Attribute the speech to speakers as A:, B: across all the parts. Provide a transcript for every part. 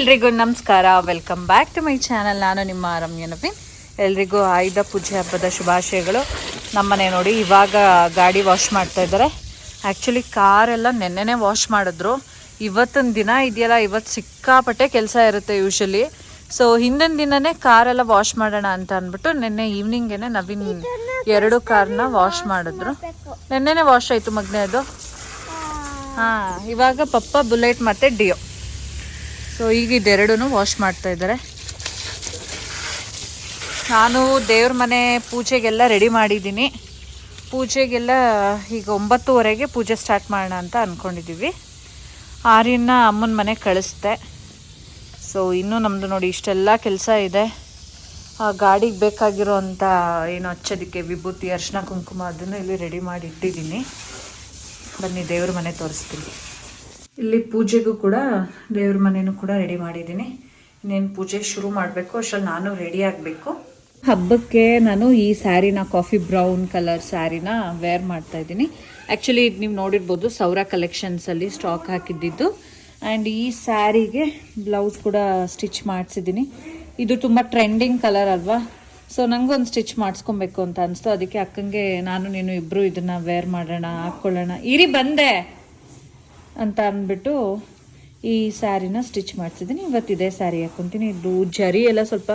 A: ಎಲ್ರಿಗೂ ನಮಸ್ಕಾರ. Welcome back to my channel ನಾನು ನಿಮ್ಮ ರಮ್ಯ ನವೀನ್. ಎಲ್ರಿಗೂ ಆಯುಧ ಪೂಜೆ ಹಬ್ಬದ ಶುಭಾಶಯಗಳು. ನಮ್ಮನೆ ನೋಡಿ ಇವಾಗ ಗಾಡಿ ವಾಶ್ ಮಾಡ್ತಾ ಇದ್ದಾರೆ. ಆ್ಯಕ್ಚುಲಿ ಕಾರೆಲ್ಲ ನೆನ್ನೆನೇ ವಾಶ್ ಮಾಡಿದ್ರು. ಇವತ್ತಿನ ದಿನ ಇದೆಯಲ್ಲ, ಇವತ್ತು ಸಿಕ್ಕಾಪಟ್ಟೆ ಕೆಲಸ ಇರುತ್ತೆ ಯೂಶಲಿ ಸೊ ಹಿಂದಿನ ದಿನನೇ ಕಾರೆಲ್ಲ ವಾಶ್ ಮಾಡೋಣ ಅಂತ ಅಂದ್ಬಿಟ್ಟು ನಿನ್ನೆ ಈವ್ನಿಂಗೇನೆ ನವೀನ್ ಎರಡು ಕಾರ್ನ ವಾಶ್ ಮಾಡಿದ್ರು. ನೆನ್ನೆನೇ ವಾಶ್ ಆಯಿತು ಮಗ್ನೇ ಅದು. ಹಾಂ, ಇವಾಗ ಪಪ್ಪ ಬುಲೆಟ್ ಮತ್ತು ಡಿಯೋ. ಸೊ ಈಗ ಇದೆರಡೂ ವಾಶ್ ಮಾಡ್ತಾ ಇದ್ದಾರೆ. ನಾನು ದೇವ್ರ ಮನೆ ಪೂಜೆಗೆಲ್ಲ ರೆಡಿ ಮಾಡಿದ್ದೀನಿ. ಪೂಜೆಗೆಲ್ಲ ಈಗ ಒಂಬತ್ತುವರೆಗೆ ಪೂಜೆ ಸ್ಟಾರ್ಟ್ ಮಾಡೋಣ ಅಂತ ಅಂದ್ಕೊಂಡಿದ್ದೀವಿ ಆರ್ಯನ್ನ ಅಮ್ಮನ ಮನೆ ಕಳಿಸ್ದೆ. ಸೊ ಇನ್ನೂ ನಮ್ಮದು ನೋಡಿ ಇಷ್ಟೆಲ್ಲ ಕೆಲಸ ಇದೆ. ಆ ಗಾಡಿಗೆ ಬೇಕಾಗಿರೋ ಅಂಥ ಏನು ಹಚ್ಚೋದಕ್ಕೆ ವಿಭೂತಿ, ಅರ್ಶಿನ, ಕುಂಕುಮ ಅದನ್ನು ಇಲ್ಲಿ ರೆಡಿ ಮಾಡಿ ಇಟ್ಟಿದ್ದೀನಿ. ಬನ್ನಿ ದೇವ್ರ ಮನೆ ತೋರಿಸ್ತೀನಿ. ಇಲ್ಲಿ ಪೂಜೆಗೂ ಕೂಡ ದೇವ್ರ ಮನೆಯೂ ಕೂಡ ರೆಡಿ ಮಾಡಿದ್ದೀನಿ. ಇನ್ನೇನು ಪೂಜೆ ಶುರು ಮಾಡಬೇಕು, ಅಷ್ಟರಲ್ಲಿ ನಾನು ರೆಡಿ ಆಗಬೇಕು. ಹಬ್ಬಕ್ಕೆ ನಾನು ಈ ಸ್ಯಾರಿನ, ಕಾಫಿ ಬ್ರೌನ್ ಕಲರ್ ಸ್ಯಾರಿನ ವೇರ್ ಮಾಡ್ತಾ ಇದ್ದೀನಿ. ಆ್ಯಕ್ಚುಲಿ ಇದು ನೀವು ನೋಡಿರ್ಬೋದು ಸೌರ ಕಲೆಕ್ಷನ್ಸಲ್ಲಿ ಸ್ಟಾಕ್ ಹಾಕಿದ್ದಿದ್ದು. ಆ್ಯಂಡ್ ಈ ಸ್ಯಾರಿಗೆ ಬ್ಲೌಸ್ ಕೂಡ ಸ್ಟಿಚ್ ಮಾಡಿಸಿದ್ದೀನಿ. ಇದು ತುಂಬ ಟ್ರೆಂಡಿಂಗ್ ಕಲರ್ ಅಲ್ವಾ? ಸೊ ನನಗೊಂದು ಸ್ಟಿಚ್ ಮಾಡಿಸ್ಕೊಬೇಕು ಅಂತ ಅನಿಸ್ತು. ಅದಕ್ಕೆ ಅಕ್ಕಂಗೆ, ನಾನು, ನೀನು ಇಬ್ಬರು ಇದನ್ನು ವೇರ್ ಮಾಡೋಣ, ಹಾಕ್ಕೊಳ್ಳೋಣ. ಇರಿ ಬಂದೆ! ಅಂತ ಅಂದ್ಬಿಟ್ಟು ಈ ಸ್ಯಾರಿನ ಸ್ಟಿಚ್ ಮಾಡ್ತಿದ್ದೀನಿ ಇವತ್ತು ಇದೇ ಸ್ಯಾರಿ ಹಾಕ್ಕೊತೀನಿ ಇದು ಜರಿ ಎಲ್ಲ ಸ್ವಲ್ಪ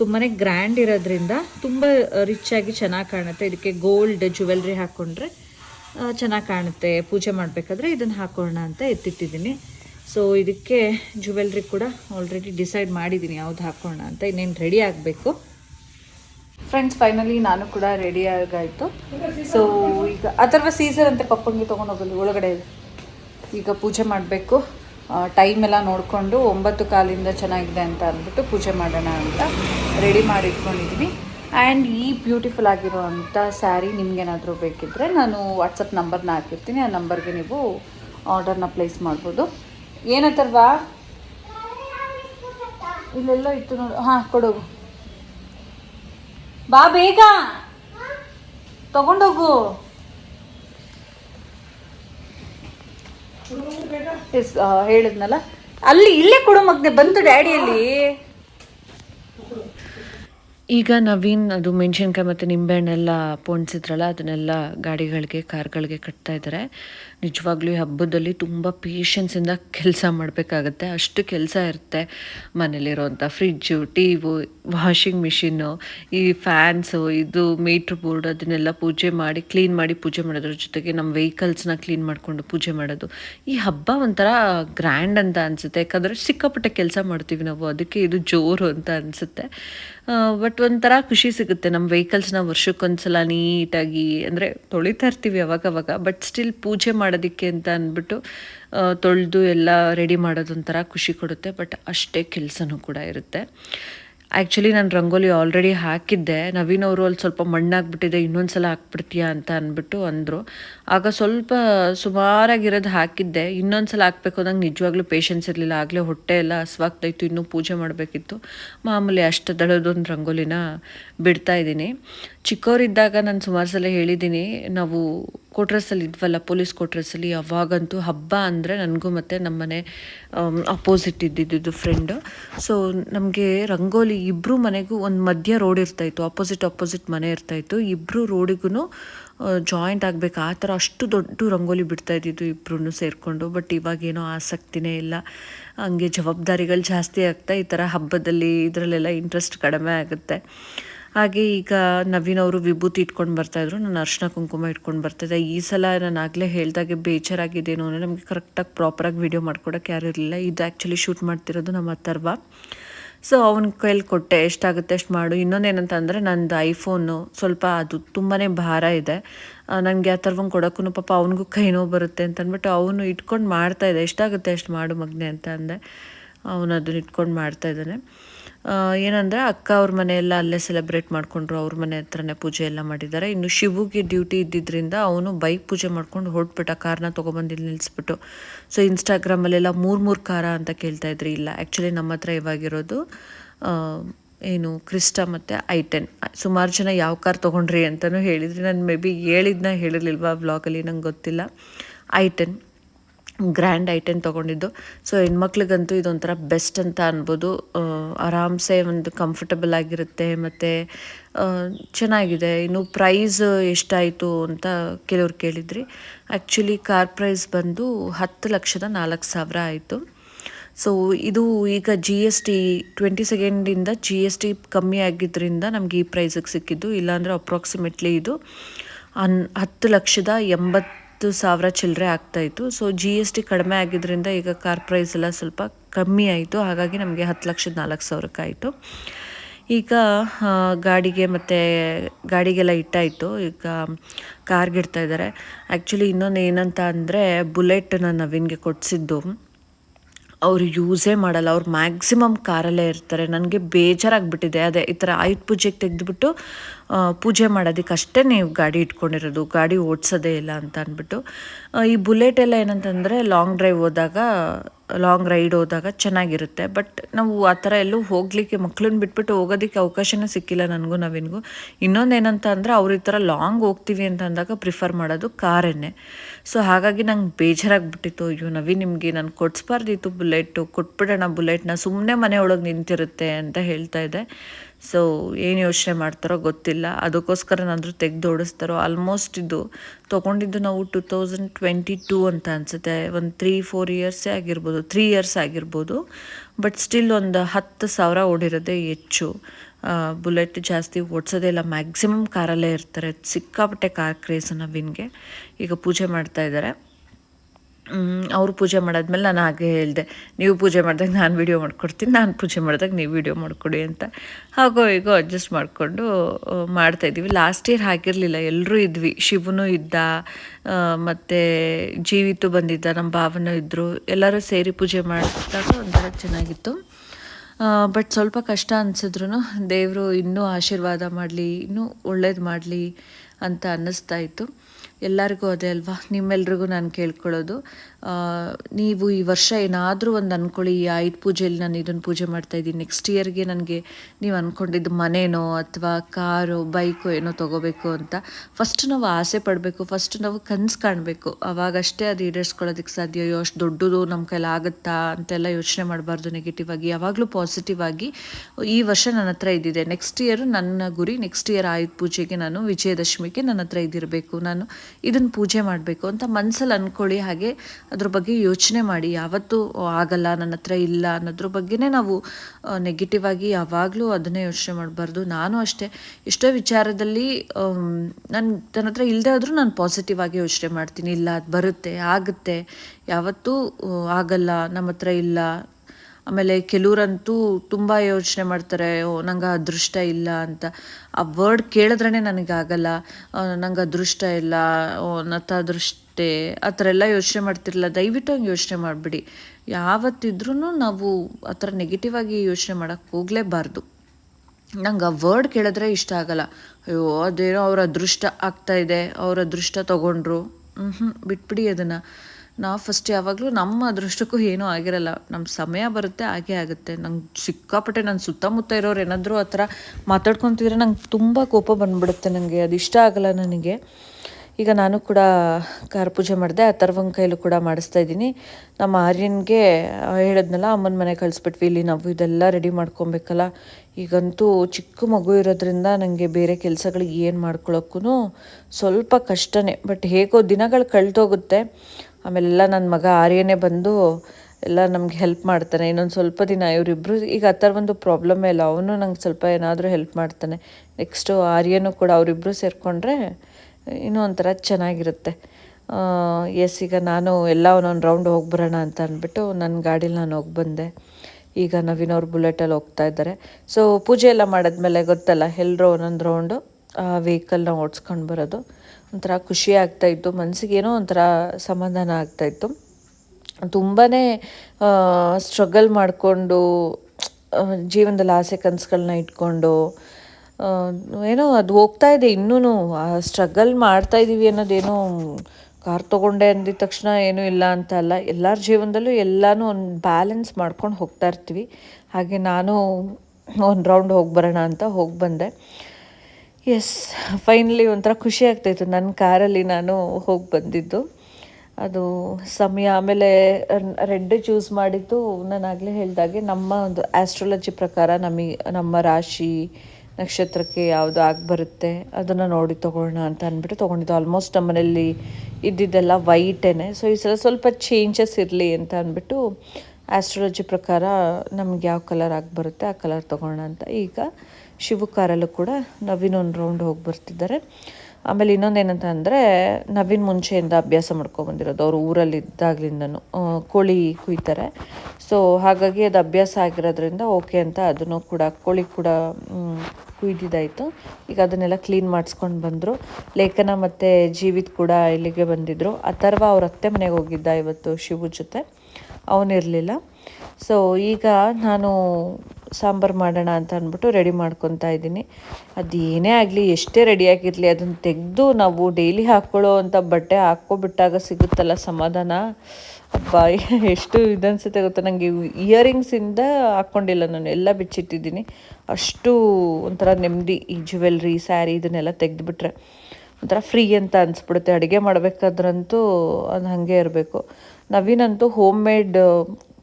A: ತುಂಬಾ ಗ್ರ್ಯಾಂಡ್ ಇರೋದ್ರಿಂದ ತುಂಬ ರಿಚ್ ಆಗಿ ಚೆನ್ನಾಗಿ ಕಾಣುತ್ತೆ. ಇದಕ್ಕೆ ಗೋಲ್ಡ್ ಜುವೆಲ್ರಿ ಹಾಕ್ಕೊಂಡ್ರೆ ಚೆನ್ನಾಗಿ ಕಾಣುತ್ತೆ. ಪೂಜೆ ಮಾಡಬೇಕಾದ್ರೆ ಇದನ್ನು ಹಾಕೋಣ ಅಂತ ಎತ್ತಿಟ್ಟಿದ್ದೀನಿ. ಸೊ ಇದಕ್ಕೆ ಜುವೆಲ್ರಿ ಕೂಡ ಆಲ್ರೆಡಿ ಡಿಸೈಡ್ ಮಾಡಿದ್ದೀನಿ ಯಾವ್ದು ಹಾಕೋಣ ಅಂತ. ಇನ್ನೇನು ರೆಡಿ ಆಗಬೇಕು. ಫ್ರೆಂಡ್ಸ್ ಫೈನಲಿ ನಾನು ಕೂಡ ರೆಡಿ ಆಗಾಯಿತು. ಸೊ ಈಗ, ಅಥರ್ವ ಸೀಸರ್ ಅಂತ ಪಪ್ಪಂಗೆ ತೊಗೊಂಡೋಗಲಿ ಒಳಗಡೆ ಈಗ ಪೂಜೆ ಮಾಡಬೇಕು. ಟೈಮ್ ಎಲ್ಲ ನೋಡಿಕೊಂಡು ಒಂಬತ್ತು ಕಾಲಿಂದ ಚೆನ್ನಾಗಿದೆ ಅಂತ ಅಂದ್ಬಿಟ್ಟು ಪೂಜೆ ಮಾಡೋಣ ಅಂತ ರೆಡಿ ಮಾಡಿ ಇಟ್ಕೊಂಡಿದ್ವಿ ಆ್ಯಂಡ್ ಈ ಬ್ಯೂಟಿಫುಲ್ ಆಗಿರೋ ಅಂಥ ಸ್ಯಾರಿ ನಿಮಗೇನಾದರೂ ಬೇಕಿದ್ದರೆ ನಾನು ವಾಟ್ಸಪ್ ನಂಬರ್ನ ಹಾಕಿರ್ತೀನಿ. ಆ ನಂಬರ್ಗೆ ನೀವು ಆರ್ಡರ್ನ ಪ್ಲೇಸ್ ಮಾಡ್ಬೋದು. ಏನತ್ತಲ್ವಾ ಇಲ್ಲೆಲ್ಲೋ ಇತ್ತು ನೋಡು. ಹಾಂ, ಕೊಡು. ಬಾ ಬೇಗ. ತಗೊಂಡೋಗು. ಹೇಳಿದ್ನಲ್ಲ? ಅಲ್ಲಿ ಇಲ್ಲೇ ಕೊಡು ಮಗ್ನೆ ಬಂತು ಡ್ಯಾಡಿಯಲ್ಲಿ. ಈಗ ನವೀನ್, ಅದು ಮೆಣಸಿನ್ಕಾಯಿ ಮತ್ತು ನಿಂಬೆಹಣ್ಣೆಲ್ಲ ಪೋಣಿಸಿದ್ರಲ್ಲ, ಅದನ್ನೆಲ್ಲ ಗಾಡಿಗಳಿಗೆ, ಕಾರ್ಗಳಿಗೆ ಕಟ್ತಾ ಇದ್ದಾರೆ ನಿಜವಾಗ್ಲೂ ಈ ಹಬ್ಬದಲ್ಲಿ ತುಂಬ ಪೇಷನ್ಸಿಂದ ಕೆಲಸ ಮಾಡಬೇಕಾಗತ್ತೆ. ಅಷ್ಟು ಕೆಲಸ ಇರುತ್ತೆ ಮನೇಲಿರೋಂಥ ಫ್ರಿಜ್ಜು ಟಿವು ವಾಷಿಂಗ್ ಮಿಷಿನ್ನು ಈ ಫ್ಯಾನ್ಸು ಇದು ಮೀಟ್ರ್ ಬೋರ್ಡ್ ಅದನ್ನೆಲ್ಲ ಪೂಜೆ ಮಾಡಿ ಕ್ಲೀನ್ ಮಾಡಿ ಪೂಜೆ ಮಾಡೋದ್ರ ಜೊತೆಗೆ ನಮ್ಮ ವೆಹಿಕಲ್ಸ್ನ ಕ್ಲೀನ್ ಮಾಡಿಕೊಂಡು ಪೂಜೆ ಮಾಡೋದು. ಈ ಹಬ್ಬ ಒಂಥರ ಗ್ರ್ಯಾಂಡ್ ಅಂತ ಅನಿಸುತ್ತೆ. ಯಾಕಂದರೆ ಸಿಕ್ಕಾಪಟ್ಟೆ ಕೆಲಸ ಮಾಡ್ತೀವಿ ನಾವು. ಅದಕ್ಕೆ ಇದು ಜೋರು ಅಂತ ಅನಿಸುತ್ತೆ. ಬಟ್ ಒಂಥರ ಖುಷಿ ಸಿಗುತ್ತೆ ನಮ್ಮ ವೆಹಿಕಲ್ಸ್ನ ವರ್ಷಕ್ಕೊಂದ್ಸಲ ನೀಟಾಗಿ, ಅಂದರೆ ತೊಳಿತಾ ಇರ್ತೀವಿ ಅವಾಗವಾಗ ಬಟ್ ಸ್ಟಿಲ್ ಪೂಜೆ ಮಾಡೋದಕ್ಕೆ ಅಂತ ಅಂದ್ಬಿಟ್ಟು ತೊಳೆದು ಎಲ್ಲ ರೆಡಿ ಮಾಡೋದೊಂಥರ ಖುಷಿ ಕೊಡುತ್ತೆ ಬಟ್ ಅಷ್ಟೇ ಕೆಲಸನೂ ಕೂಡ ಇರುತ್ತೆ. ಆ್ಯಕ್ಚುಲಿ ನಾನು ರಂಗೋಲಿ ಆಲ್ರೆಡಿ ಹಾಕಿದ್ದೆ. ನವೀನ್ ಅವರು ಅಲ್ಲಿ ಸ್ವಲ್ಪ ಮಣ್ಣಾಗ್ಬಿಟ್ಟಿದೆ ಇನ್ನೊಂದು ಸಲ ಹಾಕ್ಬಿಡ್ತೀಯಾ ಅಂತ ಅಂದ್ಬಿಟ್ಟು ಅಂದರು. ಆಗ ಸ್ವಲ್ಪ ಸುಮಾರಾಗಿರೋದು ಹಾಕಿದ್ದೆ. ಇನ್ನೊಂದು ಸಲ ಹಾಕಬೇಕು ನಂಗೆ ನಿಜವಾಗ್ಲೂ ಪೇಷನ್ಸ್ ಇರಲಿಲ್ಲ. ಆಗಲೇ ಹೊಟ್ಟೆ ಎಲ್ಲ ಹಸ್ವಾಗ್ತಾಯಿತ್ತು, ಇನ್ನೂ ಪೂಜೆ ಮಾಡಬೇಕಿತ್ತು. ಮಾಮೂಲಿ ಅಷ್ಟು ದಳದೊಂದು ರಂಗೋಲಿನ ಬಿಡ್ತಾ ಇದ್ದೀನಿ. ಚಿಕ್ಕವರಿದ್ದಾಗ ನಾನು ಸುಮಾರು ಸಲ ಹೇಳಿದ್ದೀನಿ, ನಾವು ಕೋಟ್ರಸ್ಸಲ್ಲಿ ಇದ್ವಲ್ಲ, ಪೊಲೀಸ್ ಕ್ವಾರ್ಟರ್ಸಲ್ಲಿ ಅವಾಗಂತೂ ಹಬ್ಬ ಅಂದರೆ ನನಗೂ ಮತ್ತು ನಮ್ಮನೆ ಅಪೋಸಿಟ್ ಇದ್ದಿದ್ದು ಫ್ರೆಂಡು ಸೊ ನಮಗೆ ರಂಗೋಲಿ ಇಬ್ಬರು ಮನೆಗೂ ಒಂದು ಮಧ್ಯ ರೋಡ್ ಇರ್ತಾಯಿತ್ತು ಅಪೋಸಿಟ್ ಅಪೋಸಿಟ್ ಮನೆ ಇರ್ತಾಯಿತ್ತು ಇಬ್ಬರು ರೋಡಿಗೂ ಜಾಯಿಂಟ್ ಆಗಬೇಕು. ಆ ಥರ ಅಷ್ಟು ದೊಡ್ಡ ರಂಗೋಲಿ ಬಿಡ್ತಾ ಇದ್ದಿದ್ದು ಇಬ್ಬರೂ ಸೇರಿಕೊಂಡು. ಬಟ್ ಇವಾಗೇನೋ ಆಸಕ್ತಿನೇ ಇಲ್ಲ. ಹಂಗೆ ಜವಾಬ್ದಾರಿಗಳು ಜಾಸ್ತಿ ಆಗ್ತಾ ಈ ಥರ ಹಬ್ಬದಲ್ಲಿ ಇದರಲ್ಲೆಲ್ಲ ಇಂಟ್ರೆಸ್ಟ್ ಕಡಿಮೆ ಆಗುತ್ತೆ. ಹಾಗೆ ಈಗ ನವೀನ್ ಅವರು ವಿಭೂತಿ ಇಟ್ಕೊಂಡು ಬರ್ತಾಯಿದ್ರು ನಾನು ಅರ್ಶಿನ ಕುಂಕುಮ ಇಟ್ಕೊಂಡು ಬರ್ತಾಯಿದ್ದೆ ಈ ಸಲ ನಾನು ಆಗಲೇ ಹೇಳ್ದಾಗೆ ಬೇಜಾರಾಗಿದ್ದೇನೋ ಅಂದರೆ ನಮಗೆ ಕರೆಕ್ಟಾಗಿ ಪ್ರಾಪರಾಗಿ ವಿಡಿಯೋ ಮಾಡ್ಕೊಡೋಕ್ಕೆ ಯಾರು ಇರಲಿಲ್ಲ. ಇದು ಆ್ಯಕ್ಚುಲಿ ಶೂಟ್ ಮಾಡ್ತಿರೋದು ನಮ್ಮ ಅಥರ್ವ. ಸೊ ಅವನ ಕೈಲಿ ಕೊಟ್ಟೆ, ಎಷ್ಟಾಗುತ್ತೆ ಅಷ್ಟು ಮಾಡು. ಇನ್ನೊಂದೇನಂತ ಅಂದರೆ ನಂದು ಐಫೋನು ಸ್ವಲ್ಪ ಅದು ತುಂಬಾ ಭಾರ ಇದೆ. ನನಗೆ ಆ ಥರವಂಗೆ ಕೊಡೋಕ್ಕೂ ಪಾಪ ಅವನಿಗೂ ಕೈ ನೋವು ಬರುತ್ತೆ ಅಂತ ಅಂದ್ಬಿಟ್ಟು ಅವನು ಇಟ್ಕೊಂಡು ಮಾಡ್ತಾಯಿದ್ದೆ ಎಷ್ಟಾಗುತ್ತೆ ಅಷ್ಟು ಮಾಡು ಮಗನೆ ಅಂತ ಅಂದೆ. ಅವನು ಅದನ್ನ ಇಟ್ಕೊಂಡು ಮಾಡ್ತಾ ಇದ್ದಾನೆ. ಏನಂದರೆ ಅಕ್ಕ ಅವ್ರ ಮನೆಯೆಲ್ಲ ಅಲ್ಲೇ ಸೆಲೆಬ್ರೇಟ್ ಮಾಡಿಕೊಂಡ್ರು, ಅವ್ರ ಮನೆ ಹತ್ರನೇ ಪೂಜೆ ಎಲ್ಲ ಮಾಡಿದ್ದಾರೆ. ಇನ್ನು ಶಿವುಗೆ ಡ್ಯೂಟಿ ಇದ್ದಿದ್ದರಿಂದ ಅವನು ಬೈಕ್ ಪೂಜೆ ಮಾಡ್ಕೊಂಡು ಹೊರಟ್ಬಿಟ್ಟ ಕಾರ್ನ ತೊಗೊಬಂದು ಇಲ್ಲಿ ನಿಲ್ಲಿಸ್ಬಿಟ್ಟು ಸೊ ಇನ್ಸ್ಟಾಗ್ರಾಮಲ್ಲೆಲ್ಲ ಮೂರು ಮೂರು ಕಾರ ಅಂತ ಕೇಳ್ತಾ ಇದ್ರಿ. ಇಲ್ಲ ಆ್ಯಕ್ಚುಲಿ ನಮ್ಮ ಹತ್ರ ಇವಾಗಿರೋದು ಏನು ಕ್ರಿಸ್ಟಾ ಮತ್ತು ಐ ಟೆನ್ ಸುಮಾರು ಜನ ಯಾವ ಕಾರ್ ತೊಗೊಂಡ್ರಿ ಅಂತಲೂ ಹೇಳಿದ್ರಿ. ನಾನು ಮೇ ಬಿ ಹೇಳಿದ್ನ ಹೇಳಿರ್ಲಿಲ್ವಾ ವ್ಲಾಗಲ್ಲಿ ನಂಗೆ ಗೊತ್ತಿಲ್ಲ. ಐ ಟೆನ್ ಗ್ರ್ಯಾಂಡ್ ಐಟಮ್ ತೊಗೊಂಡಿದ್ದು. ಸೊ ಹೆಣ್ಮಕ್ಳಿಗಂತೂ ಇದೊಂಥರ ಬೆಸ್ಟ್ ಅಂತ ಅನ್ಬೋದು. ಆರಾಮ್ಸೆ ಒಂದು ಕಂಫರ್ಟಬಲ್ ಆಗಿರುತ್ತೆ ಮತ್ತು ಚೆನ್ನಾಗಿದೆ. ಇನ್ನು ಪ್ರೈಸ್ ಎಷ್ಟಾಯಿತು ಅಂತ ಕೆಲವ್ರು ಕೇಳಿದ್ರಿ. ಆ್ಯಕ್ಚುಲಿ ಕಾರ್ ಪ್ರೈಸ್ ಬಂದು ಹತ್ತು ಲಕ್ಷದ ನಾಲ್ಕು ಸಾವಿರ ಆಯಿತು. ಸೊ ಇದು ಈಗ ಜಿ ಎಸ್ ಟಿ ಟ್ವೆಂಟಿ ಸೆಕೆಂಡಿಂದ ಜಿ ಎಸ್ ಟಿ ಕಮ್ಮಿ ಆಗಿದ್ದರಿಂದ ನಮಗೆ ಈ ಪ್ರೈಸಿಗೆ ಸಿಕ್ಕಿದ್ದು. ಇಲ್ಲಾಂದರೆ ಅಪ್ರಾಕ್ಸಿಮೇಟ್ಲಿ ಇದು ಹನ್ ಹತ್ತು ಲಕ್ಷದ ಎಂಬತ್ತು ಸಾವಿರ ಚಿಲ್ಲರೆ ಆಗ್ತಾಯಿತ್ತು ಸೊ ಜಿ ಎಸ್ ಟಿ ಕಡಿಮೆ ಆಗಿದ್ದರಿಂದ ಈಗ ಕಾರ್ ಪ್ರೈಸ್ ಎಲ್ಲ ಸ್ವಲ್ಪ ಕಮ್ಮಿ ಆಯಿತು. ಹಾಗಾಗಿ ನಮಗೆ ಹತ್ತು ಲಕ್ಷದ ನಾಲ್ಕು ಸಾವಿರಕ್ಕಾಯಿತು. ಈಗ ಗಾಡಿಗೆ ಮತ್ತು ಗಾಡಿಗೆಲ್ಲ ಇಟ್ಟಾಯಿತು. ಈಗ ಕಾರ್ಗೆ ಇಡ್ತಾ ಇದ್ದಾರೆ. ಆ್ಯಕ್ಚುಲಿ ಇನ್ನೊಂದು ಏನಂತ ಅಂದರೆ ಬುಲೆಟ್ ನಾನು ನವೀನ್ಗೆ ಕೊಡಿಸಿದ್ದು. ಅವರು ಯೂಸೇ ಮಾಡಲ್ಲ. ಅವ್ರು ಮ್ಯಾಕ್ಸಿಮಮ್ ಕಾರಲ್ಲೇ ಇರ್ತಾರೆ. ನನಗೆ ಬೇಜಾರಾಗ್ಬಿಟ್ಟಿದೆ. ಅದೇ ಈ ಥರ ಆಯುಧ ಪೂಜೆಗೆ ತೆಗೆದುಬಿಟ್ಟು ಪೂಜೆ ಮಾಡೋದಕ್ಕೆ ಅಷ್ಟೇ ನೀವು ಗಾಡಿ ಇಟ್ಕೊಂಡಿರೋದು. ಗಾಡಿ ಓಡಿಸೋದೇ ಇಲ್ಲ ಅಂತ ಅಂದ್ಬಿಟ್ಟು. ಈ ಬುಲೆಟ್ ಎಲ್ಲ ಏನಂತಂದರೆ ಲಾಂಗ್ ಡ್ರೈವ್ ಹೋದಾಗ ಲಾಂಗ್ ರೈಡ್ ಹೋದಾಗ ಚೆನ್ನಾಗಿರುತ್ತೆ. ಬಟ್ ನಾವು ಆ ಥರ ಎಲ್ಲೂ ಹೋಗಲಿಕ್ಕೆ ಮಕ್ಳನ್ನ ಬಿಟ್ಬಿಟ್ಟು ಹೋಗೋದಕ್ಕೆ ಅವಕಾಶನೇ ಸಿಕ್ಕಿಲ್ಲ ನನಗೂ, ನವೀನ್ಗೂ. ಇನ್ನೊಂದು ಏನಂತ ಅಂದರೆ ಅವ್ರ ಈ ಥರ ಲಾಂಗ್ ಹೋಗ್ತೀವಿ ಅಂತ ಅಂದಾಗ ಪ್ರಿಫರ್ ಮಾಡೋದು ಕಾರನ್ನೇ. ಸೊ ಹಾಗಾಗಿ ನಂಗೆ ಬೇಜಾರಾಗ್ಬಿಟ್ಟಿತ್ತು. ಅಯ್ಯೋ ನವಿ ನಿಮಗೆ ನಾನು ಕೊಡಿಸ್ಬಾರ್ದಿತ್ತು ಬುಲೆಟು ಕೊಟ್ಬಿಡೋಣ ಬುಲೆಟ್ನ ಸುಮ್ಮನೆ ಮನೆ ಒಳಗೆ ನಿಂತಿರುತ್ತೆ ಅಂತ ಹೇಳ್ತಾ ಇದ್ದೆ. ಸೊ ಏನು ಯೋಚನೆ ಮಾಡ್ತಾರೋ ಗೊತ್ತಿಲ್ಲ. ಅದಕ್ಕೋಸ್ಕರ ಅದಕ್ಕೋಸ್ಕರನಾದರೂ ತೆಗೆದು ಓಡಿಸ್ತಾರೋ ಆಲ್ಮೋಸ್ಟ್ ಇದು ತೊಗೊಂಡಿದ್ದು ನಾವು ಟು ತೌಸಂಡ್ ಟ್ವೆಂಟಿ ಟೂ ಅಂತ ಅನಿಸುತ್ತೆ. ಒಂದು ತ್ರೀ ಫೋರ್ ಇಯರ್ಸೇ ಆಗಿರ್ಬೋದು ತ್ರೀ ಇಯರ್ಸ್ ಆಗಿರ್ಬೋದು. ಬಟ್ ಸ್ಟಿಲ್ ಒಂದು ಹತ್ತು ಸಾವಿರ ಓಡಿರೋದೇ ಹೆಚ್ಚು. ಬುಲೆಟ್ ಜಾಸ್ತಿ ಓಡಿಸೋದೇ ಇಲ್ಲ. ಮ್ಯಾಕ್ಸಿಮಮ್ ಕಾರಲ್ಲೇ ಇರ್ತಾರೆ. ಸಿಕ್ಕಾಪಟ್ಟೆ ಕಾರ್ ಕ್ರೇಜ್ ನವೀನ್ಗೆ ಈಗ ಪೂಜೆ ಮಾಡ್ತಾ ಇದ್ದಾರೆ. ಅವರು ಪೂಜೆ ಮಾಡಾದ್ಮೇಲೆ ನಾನು ಹಾಗೆ ಹೇಳಿದೆ. ನೀವು ಪೂಜೆ ಮಾಡಿದಾಗ ನಾನು ವೀಡಿಯೋ ಮಾಡ್ಕೊಡ್ತೀನಿ. ನಾನು ಪೂಜೆ ಮಾಡಿದಾಗ ನೀವು ವೀಡಿಯೋ ಮಾಡಿಕೊಡಿ ಅಂತ. ಹಾಗೋ ಈಗೋ ಅಡ್ಜಸ್ಟ್ ಮಾಡಿಕೊಂಡು ಮಾಡ್ತಾಯಿದ್ದೀವಿ ಲಾಸ್ಟ್ ಇಯರ್ ಹಾಗಿರಲಿಲ್ಲ. ಎಲ್ಲರೂ ಇದ್ವಿ. ಶಿವನು ಇದ್ದ ಮತ್ತು ಜೀವಿತು ಬಂದಿದ್ದ ನಮ್ಮ ಭಾವನೂ ಇದ್ದರು ಎಲ್ಲರೂ ಸೇರಿ ಪೂಜೆ ಮಾಡಿದಾಗ ಒಂಥರ ಚೆನ್ನಾಗಿತ್ತು. ಬಟ್ ಸ್ವಲ್ಪ ಕಷ್ಟ ಅನಿಸಿದ್ರು ದೇವರು ಇನ್ನೂ ಆಶೀರ್ವಾದ ಮಾಡಲಿ ಇನ್ನೂ ಒಳ್ಳೇದು ಮಾಡಲಿ. ಅಂತ ಅನ್ನಿಸ್ತಾ ಇತ್ತು. ಎಲ್ಲರಿಗೂ ಅದೇ ಅಲ್ವಾ? ನಿಮ್ಮೆಲ್ರಿಗೂ ನಾನು ಕೇಳ್ಕೊಳ್ಳೋದು. ನೀವು ಈ ವರ್ಷ ಏನಾದರೂ ಒಂದು ಅಂದ್ಕೊಳ್ಳಿ ಈ ಆಯುಧ ಪೂಜೆಯಲ್ಲಿ ನಾನು ಇದನ್ನು ಪೂಜೆ ಮಾಡ್ತಾ ಇದ್ದೀನಿ. ನೆಕ್ಸ್ಟ್ ಇಯರ್ಗೆ ನನಗೆ ನೀವು ಅಂದ್ಕೊಂಡಿದ್ದು ಮನೇನೋ ಅಥವಾ ಕಾರು, ಬೈಕು ಏನೋ ತೊಗೋಬೇಕು ಅಂತ. ಫಸ್ಟ್ ನಾವು ಆಸೆ ಪಡಬೇಕು ಫಸ್ಟ್ ನಾವು ಕನಸು ಕಾಣಬೇಕು. ಅವಾಗಷ್ಟೇ ಅದು ಈಡೇರಿಸ್ಕೊಳ್ಳೋದಕ್ಕೆ ಸಾಧ್ಯ. ಅಯ್ಯೋ, ಅಷ್ಟು ದೊಡ್ಡದು ನಮ್ಮ ಕೈಲಿ ಆಗುತ್ತಾ ಅಂತೆಲ್ಲ ಯೋಚನೆ ಮಾಡಬಾರ್ದು ನೆಗೆಟಿವ್ ಆಗಿ. ಯಾವಾಗಲೂ ಪಾಸಿಟಿವ್ ಆಗಿ ಈ ವರ್ಷ ನನ್ನ ಹತ್ರ ಇದ್ದಿದೆ. ನೆಕ್ಸ್ಟ್ ಇಯರ್ ನನ್ನ ಗುರಿ ನೆಕ್ಸ್ಟ್ ಇಯರ್ ಆಯುಧ ಪೂಜೆಗೆ ನಾನು ವಿಜಯದಶಮಿಗೆ ನನ್ನ ಹತ್ರ ಇದಿರಬೇಕು, ನಾನು ಇದನ್ನು ಪೂಜೆ ಮಾಡಬೇಕು ಅಂತ ಮನಸ್ಸಲ್ಲಿ ಅಂದ್ಕೊಳ್ಳಿ ಹಾಗೆ ಅದ್ರ ಬಗ್ಗೆ ಯೋಚನೆ ಮಾಡಿ. ಯಾವತ್ತೂ ಆಗಲ್ಲ, ನನ್ನ ಹತ್ರ ಇಲ್ಲ ಅನ್ನೋದ್ರ ಬಗ್ಗೆನೇ ನಾವು ನೆಗೆಟಿವ್ ಆಗಿ ಯಾವಾಗಲೂ ಅದನ್ನೇ ಯೋಚನೆ ಮಾಡಬಾರ್ದು. ನಾನು ಅಷ್ಟೇ, ಎಷ್ಟೋ ವಿಚಾರದಲ್ಲಿ ನಾನು ನನ್ನ ಹತ್ರ ಇಲ್ಲದೆ ಆದರೂ ನಾನು ಪಾಸಿಟಿವ್ ಆಗಿ ಯೋಚನೆ ಮಾಡ್ತೀನಿ. ಇಲ್ಲ, ಅದು ಬರುತ್ತೆ, ಆಗುತ್ತೆ. ಯಾವತ್ತೂ ಆಗಲ್ಲ, ನಮ್ಮ ಹತ್ರ ಇಲ್ಲ ಆಮೇಲೆ ಕೆಲವರಂತೂ ತುಂಬ ಯೋಚನೆ ಮಾಡ್ತಾರೆ, ಓ, ನಂಗೆ ಅದೃಷ್ಟ ಇಲ್ಲ ಅಂತ. ಆ ವರ್ಡ್ ಕೇಳಿದ್ರೇ ನನಗಾಗಲ್ಲ ನಂಗೆ ಅದೃಷ್ಟ ಇಲ್ಲ. ಓ ಅದೃಷ್ಟೆ ಆ ಥರ ಎಲ್ಲ ಯೋಚನೆ ಮಾಡ್ತಿರಲ್ಲ ದಯವಿಟ್ಟು ಹಂಗೆ ಯೋಚನೆ ಮಾಡಿಬಿಡಿ. ಯಾವತ್ತಿದ್ರೂ ನಾವು ಆ ಥರ ನೆಗೆಟಿವ್ ಆಗಿ ಯೋಚನೆ ಮಾಡೋಕ್ಕೆ ಹೋಗಲೇಬಾರ್ದು. ನಂಗೆ ಆ ವರ್ಡ್ ಕೇಳಿದ್ರೆ ಇಷ್ಟ ಆಗಲ್ಲ. ಅಯ್ಯೋ, ಅದೇನೋ ಅವ್ರ ಅದೃಷ್ಟ ಆಗ್ತಾ ಇದೆ. ಅವ್ರ ಅದೃಷ್ಟ ತಗೊಂಡ್ರು. ಹ್ಞೂ ಬಿಟ್ಬಿಡಿ ಅದನ್ನು. ನಾವು ಫಸ್ಟ್ ಯಾವಾಗಲೂ ನಮ್ಮ ಅದೃಷ್ಟಕ್ಕೂ ಏನೂ ಆಗಿರಲ್ಲ. ನಮ್ಮ ಸಮಯ ಬರುತ್ತೆ, ಹಾಗೆ ಆಗುತ್ತೆ. ನಂಗೆ ಸಿಕ್ಕಾಪಟ್ಟೆ ನನ್ನ ಸುತ್ತಮುತ್ತ ಇರೋರು ಏನಾದರೂ ಆ ಥರ ಮಾತಾಡ್ಕೊತಿದ್ರೆ ನಂಗೆ ತುಂಬ ಕೋಪ ಬಂದ್ಬಿಡುತ್ತೆ ನನಗೆ ಅದು ಇಷ್ಟ ಆಗಲ್ಲ ನನಗೆ. ಈಗ ನಾನು ಕೂಡ ಕಾರ್ ಪೂಜೆ ಮಾಡಿದೆ, ಆ ಥರ್ವಂಗ್ ಕೈಲೂ ಕೂಡ ಮಾಡಿಸ್ತಾ ಇದ್ದೀನಿ. ನಮ್ಮ ಆರ್ಯನ್ಗೆ ಹೇಳಿದ್ನಲ್ಲ, ಅಮ್ಮನ ಮನೆ ಕಳಿಸ್ಬಿಟ್ವಿ, ಇಲ್ಲಿ ನಾವು ಇದೆಲ್ಲ ರೆಡಿ ಮಾಡ್ಕೊಬೇಕಲ್ಲ. ಈಗಂತೂ ಚಿಕ್ಕ ಮಗು ಇರೋದ್ರಿಂದ ನನಗೆ ಬೇರೆ ಕೆಲಸಗಳಿಗೆ ಏನು ಮಾಡ್ಕೊಳ್ಳೋಕ್ಕೂ ಸ್ವಲ್ಪ ಕಷ್ಟನೇ. ಬಟ್ ಹೇಗೋ ದಿನಗಳು ಕಳೆದೋಗುತ್ತೆ. ಆಮೇಲೆಲ್ಲ ನನ್ನ ಮಗ ಆರ್ಯನೇ ಬಂದು ಎಲ್ಲ ನಮ್ಗೆ ಹೆಲ್ಪ್ ಮಾಡ್ತಾನೆ. ಇನ್ನೊಂದು ಸ್ವಲ್ಪ ದಿನ ಇವರಿಬ್ಬರು ಈಗ ಆ ಥರ ಒಂದು ಪ್ರಾಬ್ಲಮ್ಮೇ ಇಲ್ಲ. ಅವನು ನಂಗೆ ಸ್ವಲ್ಪ ಏನಾದರೂ ಹೆಲ್ಪ್ ಮಾಡ್ತಾನೆ. ನೆಕ್ಸ್ಟು ಆರ್ಯನೂ ಕೂಡ ಅವರಿಬ್ಬರು ಸೇರಿಕೊಂಡ್ರೆ ಇನ್ನೂ ಒಂಥರ ಚೆನ್ನಾಗಿರುತ್ತೆ. ಎಸ್ ಈಗ ನಾನು ಎಲ್ಲ ಒಂದೊಂದು ರೌಂಡ್ ಹೋಗಿ ಬರೋಣ ಅಂತ ಅಂದ್ಬಿಟ್ಟು ನನ್ನ ಗಾಡೀಲಿ ನಾನು ಹೋಗಿ ಬಂದೆ. ಈಗ ನವೀನ್ ಅವ್ರ ಬುಲೆಟಲ್ಲಿ ಹೋಗ್ತಾ ಇದ್ದಾರೆ. ಸೊ ಪೂಜೆ ಎಲ್ಲ ಮಾಡಿದ್ಮೇಲೆ ಗೊತ್ತಲ್ಲ ಎಲ್ಲರೂ ಒಂದೊಂದು ರೌಂಡು ಆ ವೆಹಿಕಲ್ನ ಓಡಿಸ್ಕೊಂಡು ಬರೋದು. ಒಂಥರ ಖುಷಿ ಆಗ್ತಾಯಿತ್ತು ಮನಸ್ಸಿಗೆ ಏನೋ ಒಂಥರ ಸಮಾಧಾನ ಆಗ್ತಾಯಿತ್ತು ತುಂಬಾ ಸ್ಟ್ರಗಲ್ ಮಾಡಿಕೊಂಡು ಜೀವನದಲ್ಲಿ ಆಸೆ ಕನಸುಗಳನ್ನ ಇಟ್ಕೊಂಡು ಏನೋ ಅದು ಹೋಗ್ತಾ ಇದೆ ಇನ್ನೂ ಸ್ಟ್ರಗಲ್ ಮಾಡ್ತಾ ಇದ್ದೀವಿ ಅನ್ನೋದೇನೋ ಕಾರ್ ತೊಗೊಂಡೆ ಅಂದಿದ ತಕ್ಷಣ ಏನೂ ಇಲ್ಲ ಅಂತ ಅಲ್ಲ. ಎಲ್ಲರ ಜೀವನದಲ್ಲೂ ಎಲ್ಲನೂ ಒಂದು ಬ್ಯಾಲೆನ್ಸ್ ಮಾಡ್ಕೊಂಡು ಹೋಗ್ತಾ ಇರ್ತೀವಿ. ಹಾಗೆ ನಾನು ಒಂದು ರೌಂಡ್ ಹೋಗಿ ಬರೋಣ ಅಂತ ಹೋಗಿ ಬಂದೆ. ಎಸ್ ಫೈನಲಿ ಒಂಥರ ಖುಷಿ ಆಗ್ತಾಯಿತ್ತು. ನನ್ನ ಕಾರಲ್ಲಿ ನಾನು ಹೋಗಿ ಬಂದಿದ್ದು. ಅದು ಸಮಯ ಆಮೇಲೆ ರೆಡ್ ಚೂಸ್ ಮಾಡಿದ್ದು. ನಾನು ಆಗಲೇ ಹೇಳಿದಾಗೆ ನಮ್ಮ ಒಂದು ಆ್ಯಸ್ಟ್ರಾಲಜಿ ಪ್ರಕಾರ ನಮಗೆ ನಮ್ಮ ರಾಶಿ ನಕ್ಷತ್ರಕ್ಕೆ ಯಾವುದು ಆಗಿ ಬರುತ್ತೆ ಅದನ್ನು ನೋಡಿ ತೊಗೊಳ್ಳೋಣ ಅಂತ ಅಂದ್ಬಿಟ್ಟು ತೊಗೊಂಡಿದ್ದು. ಆಲ್ಮೋಸ್ಟ್ ನಮ್ಮನೆಯಲ್ಲಿ ಇದ್ದಿದ್ದೆಲ್ಲ ವೈಟೇನೆ ಸೊ ಈ ಸಲ ಸ್ವಲ್ಪ ಚೇಂಜಸ್ ಇರಲಿ ಅಂತ ಅಂದ್ಬಿಟ್ಟು ಆಸ್ಟ್ರಾಲಜಿ ಪ್ರಕಾರ ನಮ್ಗೆ ಯಾವ ಕಲರ್ ಆಗಿ ಬರುತ್ತೆ ಆ ಕಲರ್ ತೊಗೊಳ್ಳೋಣ ಅಂತ. ಈಗ ಶಿವಕಾರಲ್ಲೂ ಕೂಡ ನವೀನ್ ಒಂದು ರೌಂಡ್ ಹೋಗಿ ಬರ್ತಿದ್ದಾರೆ. ಆಮೇಲೆ ಇನ್ನೊಂದು ಅಂದರೆ ನವೀನ್ ಮುಂಚೆಯಿಂದ ಅಭ್ಯಾಸ ಮಾಡ್ಕೊಬಂದಿರೋದು, ಅವರು ಊರಲ್ಲಿ ಇದ್ದಾಗಲಿಂದನೂ ಕೋಳಿ ಕುಯ್ತಾರೆ. ಸೊ ಹಾಗಾಗಿ ಅದು ಅಭ್ಯಾಸ ಆಗಿರೋದ್ರಿಂದ ಓಕೆ ಅಂತ ಅದನ್ನು ಕೂಡ, ಕೋಳಿ ಕೂಡ ಕುಯ್ದಿದ್ದಾಯಿತು. ಈಗ ಅದನ್ನೆಲ್ಲ ಕ್ಲೀನ್ ಮಾಡಿಸ್ಕೊಂಡು ಬಂದರು. ಲೇಖನ ಮತ್ತು ಜೀವಿತ್ ಕೂಡ ಇಲ್ಲಿಗೆ ಬಂದಿದ್ದರು ಅಥರ್ವ ಅವ್ರ ಅತ್ತೆ ಮನೆಗೆ ಹೋಗಿದ್ದ ಇವತ್ತು ಶಿವು ಜೊತೆ. ಅವನಿರಲಿಲ್ಲ. ಸೊ ಈಗ ನಾನು ಸಾಂಬಾರು ಮಾಡೋಣ ಅಂತ ಅಂದ್ಬಿಟ್ಟು ರೆಡಿ ಮಾಡ್ಕೊತಾ ಇದ್ದೀನಿ. ಅದೇನೇ ಆಗಲಿ, ಎಷ್ಟೇ ರೆಡಿಯಾಗಿರಲಿ ಅದನ್ನು ತೆಗೆದು ನಾವು ಡೈಲಿ ಹಾಕ್ಕೊಳ್ಳೋ ಅಂಥ ಬಟ್ಟೆ ಹಾಕ್ಕೊಬಿಟ್ಟಾಗ ಸಿಗುತ್ತಲ್ಲ ಸಮಾಧಾನ? ಅಪ್ಪ ಎಷ್ಟು ಇದನ್ಸುತ್ತೆ ಗೊತ್ತಾ? ನನಗೆ ಇಯರಿಂಗ್ಸಿಂದ ಹಾಕ್ಕೊಂಡಿಲ್ಲ ನಾನು, ಎಲ್ಲ ಬಿಚ್ಚಿಟ್ಟಿದ್ದೀನಿ. ಅಷ್ಟು ಒಂಥರ ನೆಮ್ಮದಿ, ಈ ಜ್ಯುವೆಲ್ರಿ ಸ್ಯಾರಿ ಇದನ್ನೆಲ್ಲ ತೆಗೆದುಬಿಟ್ರೆ. ಒಂಥರ ಫ್ರೀ ಅಂತ ಅನಿಸ್ಬಿಡುತ್ತೆ. ಅಡುಗೆ ಮಾಡಬೇಕಾದ್ರಂತೂ ಅದು ಹಾಗೆ ಇರಬೇಕು. ನವೀನಂತೂ home made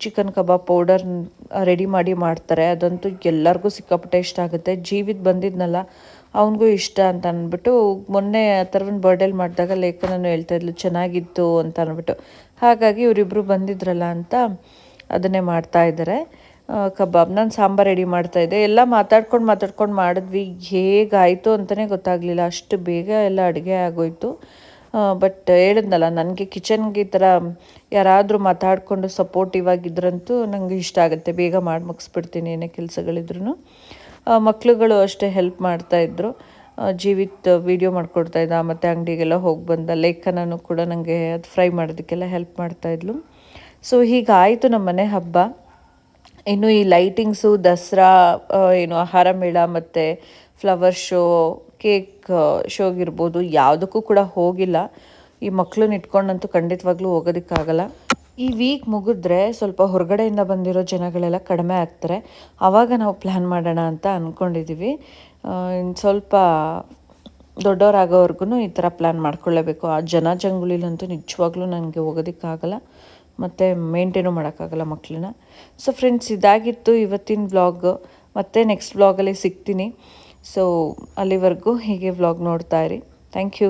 A: chicken kebab powder ready ಮಾಡಿ ಮಾಡ್ತಾರೆ. ಅದಂತೂ ಎಲ್ಲರಿಗೂ ಸಿಕ್ಕಾಪಟ್ಟೆ ಇಷ್ಟ ಆಗುತ್ತೆ. ಜೀವಿದ ಬಂದಿದ್ನಲ್ಲ, ಅವನಿಗೂ ಇಷ್ಟ ಅಂತ ಅಂದ್ಬಿಟ್ಟು ಮೊನ್ನೆ ಥರವನ್ನು ಬರ್ಡೇಲಿ ಮಾಡಿದಾಗ ಲೇಖನನು ಹೇಳ್ತಾ ಇದ್ಲು, ಚೆನ್ನಾಗಿತ್ತು ಅಂತ ಅಂದ್ಬಿಟ್ಟು. ಹಾಗಾಗಿ ಇವರಿಬ್ಬರು ಬಂದಿದ್ರಲ್ಲ ಅಂತ ಅದನ್ನೇ ಮಾಡ್ತಾ ಇದ್ದಾರೆ ಕಬಾಬ್. ನಾನು ಸಾಂಬಾರು ರೆಡಿ ಮಾಡ್ತಾ ಇದ್ದೆ. ಎಲ್ಲ ಮಾತಾಡ್ಕೊಂಡು ಮಾತಾಡ್ಕೊಂಡು ಮಾಡಿದ್ವಿ. ಹೇಗಾಯಿತು ಅಂತಲೇ ಗೊತ್ತಾಗಲಿಲ್ಲ. ಅಷ್ಟು ಬೇಗ ಎಲ್ಲ ಅಡುಗೆ ಆಗೋಯ್ತು. ಬಟ್ ಹೇಳಿದ್ನಲ್ಲ, ನನಗೆ ಕಿಚನ್ಗೆ ಈ ಥರ ಯಾರಾದರೂ ಮಾತಾಡಿಕೊಂಡು ಸಪೋರ್ಟಿವ್ ಆಗಿದ್ರಂತೂ ನನಗೆ ಇಷ್ಟ ಆಗುತ್ತೆ. ಬೇಗ ಮಾಡಿ ಮುಗಿಸ್ಬಿಡ್ತೀನಿ, ಏನೇ ಕೆಲಸಗಳಿದ್ರು ಮಕ್ಳುಗಳು ಅಷ್ಟೇ ಹೆಲ್ಪ್ ಮಾಡ್ತಾಯಿದ್ರು ಜೀವಿತ್ ವಿಡಿಯೋ ಇದ್ದ, ಮತ್ತು ಅಂಗಡಿಗೆಲ್ಲ ಹೋಗಿ ಬಂದ ಲೇಖನೂ ಕೂಡ ನನಗೆ ಅದು ಫ್ರೈ ಮಾಡೋದಕ್ಕೆಲ್ಲ ಹೆಲ್ಪ್ ಮಾಡ್ತಾಯಿದ್ಲು ಸೊ ಹೀಗಾಯಿತು ನಮ್ಮ ಮನೆ ಹಬ್ಬ. ಇನ್ನು ಈ ಲೈಟಿಂಗ್ಸು ದಸರಾ ಏನು ಆಹಾರ ಮೇಳ, ಮತ್ತು ಫ್ಲವರ್ ಶೋ ಕೇಕ್ ಶೋಗಿರ್ಬೋದು, ಯಾವುದಕ್ಕೂ ಕೂಡ ಹೋಗಿಲ್ಲ. ಈ ಮಕ್ಕಳನ್ನ ಇಟ್ಕೊಂಡಂತೂ ಖಂಡಿತವಾಗ್ಲೂ ಹೋಗೋದಕ್ಕಾಗಲ್ಲ. ಈ ವೀಕ್ ಮುಗಿದ್ರೆ ಸ್ವಲ್ಪ ಹೊರಗಡೆಯಿಂದ ಬಂದಿರೋ ಜನಗಳೆಲ್ಲ ಕಡಿಮೆ ಆಗ್ತಾರೆ. ಆವಾಗ ನಾವು ಪ್ಲ್ಯಾನ್ ಮಾಡೋಣ ಅಂತ ಅಂದ್ಕೊಂಡಿದ್ದೀವಿ ಇನ್ನು ಸ್ವಲ್ಪ ದೊಡ್ಡವರಾಗೋವರೆಗೂ ಈ ಥರ ಪ್ಲ್ಯಾನ್ ಮಾಡ್ಕೊಳ್ಳೇಬೇಕು. ಆ ಜನ ಜಂಗುಳಿಲಂತೂ ನಿಜವಾಗ್ಲೂ ನನಗೆ ಹೋಗೋದಕ್ಕಾಗಲ್ಲ. ಮತ್ತು ಮೇಂಟೇನು ಮಾಡೋಕ್ಕಾಗಲ್ಲ ಮಕ್ಕಳನ್ನ ಸೊ ಫ್ರೆಂಡ್ಸ್ ಇದಾಗಿತ್ತು ಇವತ್ತಿನ ವ್ಲಾಗ್ ಮತ್ತೆ ನೆಕ್ಸ್ಟ್ ವ್ಲಾಗಲ್ಲಿ ಸಿಗ್ತೀನಿ. ಸೊ ಅಲ್ಲಿವರೆಗೂ ಹೀಗೆ ವ್ಲಾಗ್ ನೋಡ್ತಾ ಇರಿ. Thank you